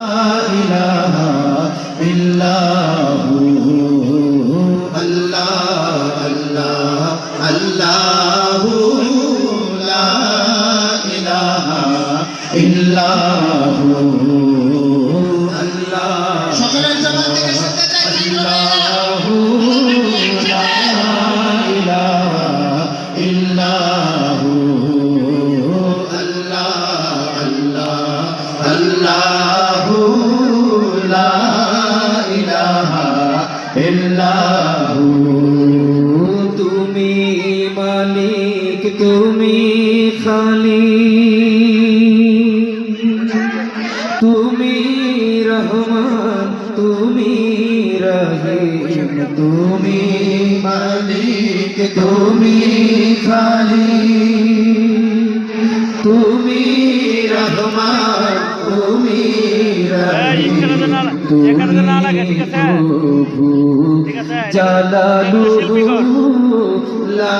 إله তুমি খালি। তুমি রহমান তুমি রহিম তুমি মালিক তুমি খালি। তুমি রহমান তুমি জালালু লা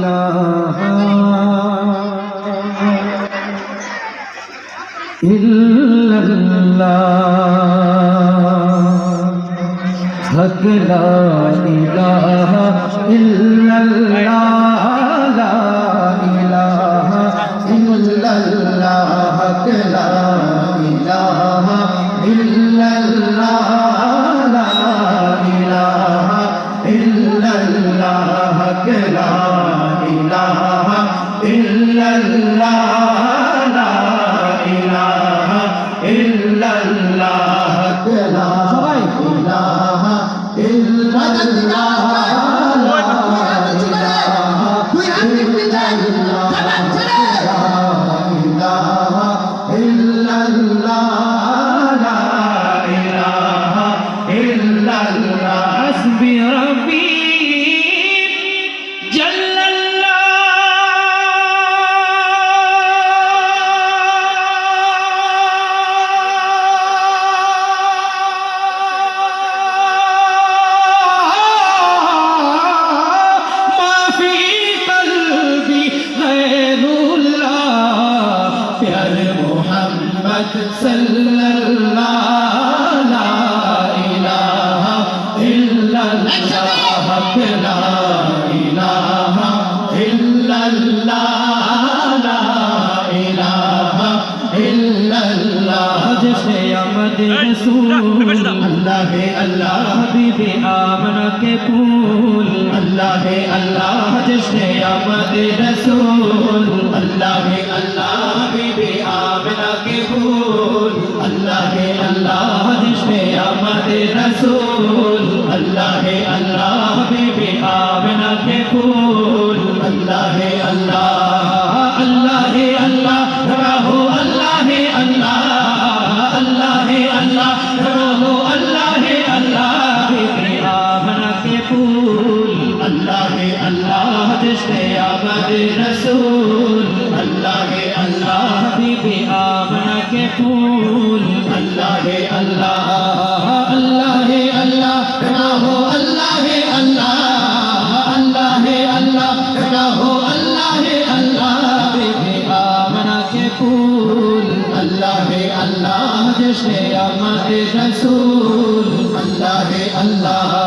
আল্লাহ আল্লাহু লা ইলাহা আল্লাহু إلا الله. پر محمد صلی اللہ لا الہ الا اللہ حق لا الہ الا اللہ لا الہ الا اللہ جسے آمد رسول اللہ ہے اللہ حبیب آمنہ کے پھول اللہ ہے اللہ جسے آمد رسول اللہ ہے اللہ Rasul. اللہ اللہ اللہ اللہ نہ اللہ اللہ اللہ اللہ نہ اللہ اللہ بے کے پھول اللہ اللہ جشن آمد اللہ ہے اللہ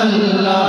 আল্লাহ।